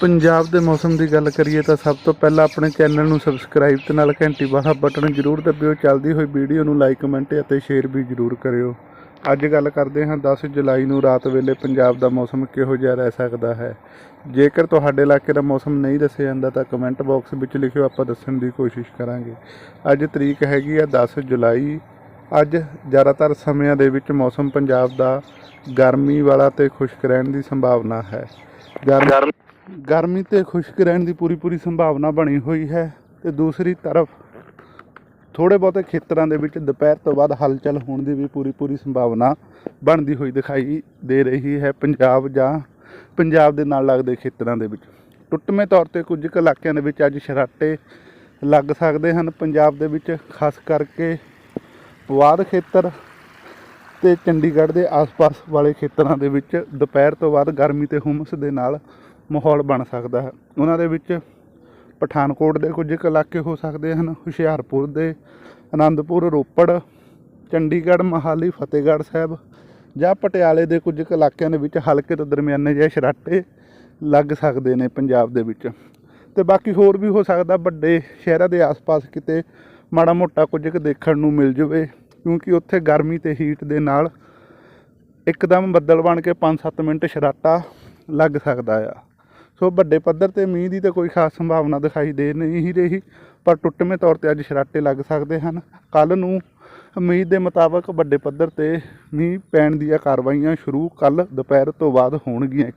ਪੰਜਾਬ ਦੇ ਮੌਸਮ ਦੀ ਗੱਲ ਕਰੀਏ ਤਾਂ ਸਭ ਤੋਂ ਪਹਿਲਾਂ ਆਪਣੇ ਚੈਨਲ ਨੂੰ ਸਬਸਕ੍ਰਾਈਬ ਤੇ ਨਾਲ ਘੰਟੀ ਵਾਲਾ ਬਟਨ ਜ਼ਰੂਰ ਦਬਿਓ। ਚੱਲਦੀ ਹੋਈ ਵੀਡੀਓ ਨੂੰ ਲਾਈਕ, ਕਮੈਂਟ ਅਤੇ ਸ਼ੇਅਰ ਵੀ ਜ਼ਰੂਰ ਕਰਿਓ। ਅੱਜ ਗੱਲ ਕਰਦੇ ਹਾਂ 10 ਜੁਲਾਈ ਨੂੰ ਰਾਤ ਵੇਲੇ ਪੰਜਾਬ ਦਾ ਮੌਸਮ ਕਿਹੋ ਜਿਹਾ ਰਹਿ ਸਕਦਾ ਹੈ। ਜੇਕਰ ਤੁਹਾਡੇ ਇਲਾਕੇ ਦਾ ਮੌਸਮ ਨਹੀਂ ਦੱਸਿਆ ਜਾਂਦਾ ਤਾਂ ਕਮੈਂਟ ਬਾਕਸ ਵਿੱਚ ਲਿਖਿਓ, ਆਪਾਂ ਦੱਸਣ ਦੀ ਕੋਸ਼ਿਸ਼ ਕਰਾਂਗੇ। ਅੱਜ ਤਰੀਕ ਹੈਗੀ ਆ 10 ਜੁਲਾਈ। ਅੱਜ ਜ਼ਿਆਦਾਤਰ ਸਮਿਆਂ ਦੇ ਵਿੱਚ ਮੌਸਮ ਪੰਜਾਬ ਦਾ ਗਰਮੀ ਵਾਲਾ ਤੇ ਖੁਸ਼ਕ ਰਹਿਣ ਦੀ ਸੰਭਾਵਨਾ ਹੈ। ਗਰਮ ਗਰਮੀ ਤੇ ਖੁਸ਼ਕ ਰਹਿਣ ਦੀ ਪੂਰੀ ਪੂਰੀ ਸੰਭਾਵਨਾ ਬਣੀ ਹੋਈ ਹੈ ਤੇ ਦੂਸਰੀ ਤਰਫ ਥੋੜੇ ਬਹੁਤੇ ਖੇਤਰਾਂ ਦੇ ਵਿੱਚ ਦੁਪਹਿਰ ਤੋਂ ਬਾਅਦ ਹਲਚਲ ਹੋਣ ਦੀ ਵੀ ਪੂਰੀ ਪੂਰੀ ਸੰਭਾਵਨਾ ਬਣਦੀ ਹੋਈ ਦਿਖਾਈ ਦੇ ਰਹੀ ਹੈ ਪੰਜਾਬ ਜਾਂ ਪੰਜਾਬ ਦੇ ਨਾਲ ਲੱਗਦੇ ਖੇਤਰਾਂ ਦੇ ਵਿੱਚ। ਟੁੱਟਵੇਂ ਤੌਰ ਤੇ ਕੁਝ ਕੁ ਇਲਾਕਿਆਂ ਦੇ ਵਿੱਚ ਅੱਜ ਸ਼ਰਾਟੇ ਲੱਗ ਸਕਦੇ ਹਨ। ਪੰਜਾਬ ਦੇ ਵਿੱਚ ਖਾਸ ਕਰਕੇ ਪੁਆਧ ਖੇਤਰ ਤੇ ਚੰਡੀਗੜ੍ਹ ਦੇ ਆਸ-ਪਾਸ ਵਾਲੇ ਖੇਤਰਾਂ ਦੇ ਵਿੱਚ ਦੁਪਹਿਰ ਤੋਂ ਬਾਅਦ ਗਰਮੀ ਤੇ ਹੁਮਸ ਦੇ ਨਾਲ ਮਾਹੌਲ ਬਣ ਸਕਦਾ ਹੈ। ਉਹਨਾਂ ਦੇ ਵਿੱਚ ਪਠਾਨਕੋਟ ਦੇ ਕੁਝ ਕੁ ਇਲਾਕੇ ਹੋ ਸਕਦੇ ਹਨ। ਹੁਸ਼ਿਆਰਪੁਰ ਦੇ ਆਨੰਦਪੁਰ ਰੋਪੜ, ਚੰਡੀਗੜ੍ਹ, ਮਹਾਲੀ, ਫਤਿਹਗੜ੍ਹ ਸਾਹਿਬ ਜਾਂ ਪਟਿਆਲੇ ਦੇ ਕੁਝ ਕੁ ਇਲਾਕਿਆਂ ਦੇ ਵਿੱਚ ਹਲਕੇ ਤੋਂ ਦਰਮਿਆਨੇ ਜਿਹੇ ਸ਼ਰਾਟੇ ਲੱਗ ਸਕਦੇ ਨੇ ਪੰਜਾਬ ਦੇ ਵਿੱਚ। ਤੇ ਬਾਕੀ ਹੋਰ ਵੀ ਹੋ ਸਕਦਾ ਵੱਡੇ ਸ਼ਹਿਰਾਂ ਦੇ ਆਸ-ਪਾਸ ਕਿਤੇ ਮਾੜਾ ਮੋਟਾ ਕੁਝ ਕੁ ਦੇਖਣ ਨੂੰ ਮਿਲ ਜਾਵੇ, ਕਿਉਂਕਿ ਉੱਥੇ ਗਰਮੀ ਤੇ ਹੀਟ ਦੇ ਨਾਲ ਇੱਕਦਮ ਬੱਦਲ ਬਣ ਕੇ 5-7 ਮਿੰਟ ਸ਼ਰਾਟਾ ਲੱਗ ਸਕਦਾ ਆ। ਸੋ ਵੱਡੇ ਪੱਧਰ ਤੇ ਮੀਂਹ ਦੀ ਤਾਂ ਕੋਈ ਖਾਸ ਸੰਭਾਵਨਾ ਦਿਖਾਈ ਦੇ ਨਹੀਂ ਹੀ ਰਹੀ, ਪਰ ਟੁੱਟਵੇਂ ਤੌਰ ਤੇ ਅੱਜ ਸ਼ਰਾਟੇ ਲੱਗ ਸਕਦੇ ਹਨ। ਕੱਲ ਨੂੰ ਉਮੀਦ ਦੇ ਮੁਤਾਬਕ ਵੱਡੇ ਪੱਧਰ ਤੇ ਮੀਂਹ ਪੈਣ ਦੀਆਂ ਕਾਰਵਾਈਆਂ ਸ਼ੁਰੂ ਕੱਲ ਦੁਪਹਿਰ ਤੋਂ ਬਾਅਦ ਹੋਣਗੀਆਂ।